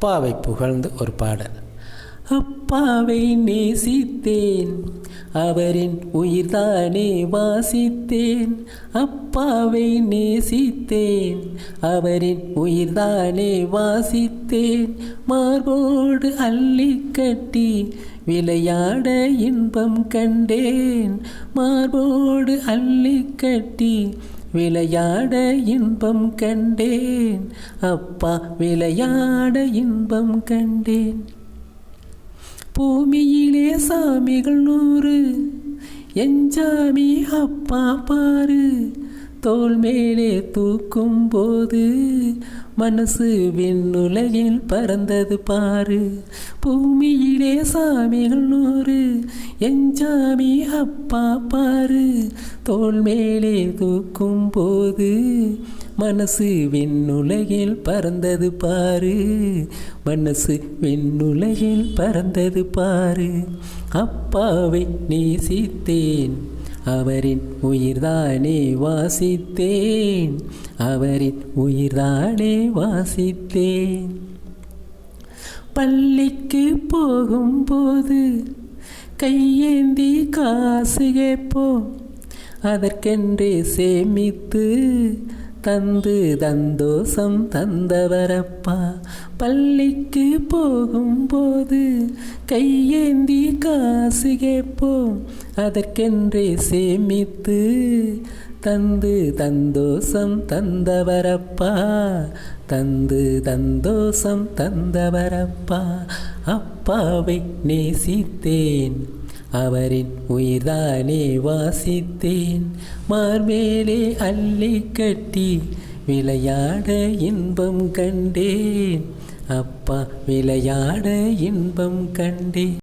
அப்பாவை புகழ்ந்து ஒரு பாடல். அப்பாவை நேசித்தேன் அவரின் உயிர்தானே வாசித்தேன். அப்பாவை நேசித்தேன் அவரின் உயிர்தானே வாசித்தேன். மார்போடு அள்ளி கட்டி விளையாட இன்பம் கண்டேன். மார்போடு அள்ளி கட்டி விளையாட இன்பம் கண்டேன். அப்பா விளையாட இன்பம் கண்டேன். பூமியிலே சாமிகள் நூறு. என் சாமி அப்பா பாரு. தோல் மேலே தூக்கும் போது மனசு விண்ணுலகில் பறந்தது பாரு. பூமியிலே சாமிகள் நூறு எஞ்சாமி அப்பா பாரு. தோல் மேலே தூக்கும் போது மனசு விண்ணுலகில் பறந்தது பாரு. மனசு விண்ணுலகில் பறந்தது பாரு. அப்பாவை நேசித்தேன். அவரின் உயிர்தானே வாசித்தேன். அவரின் உயிர்தானே வாசித்தேன். பள்ளிக்கு போகும்போது கையேந்தி காசு கேட்போம். அதற்கென்று சேமித்து தந்து தந்தோஷம் தந்தவரப்பா. பள்ளிக்கு போகும்போது கையேந்தி காசு கேட்போம். அதற்கென்றே சேமித்து தந்து தந்தோஷம் தந்தவரப்பா தந்து தந்தோஷம் தந்தவரப்பா அப்பாவை நேசித்தேன் அவரின் உயிர்தானே வாசித்தேன் மார்மேலே அள்ளி கட்டி விளையாட இன்பம் கண்டேன் அப்பா விளையாட இன்பம் கண்டேன்.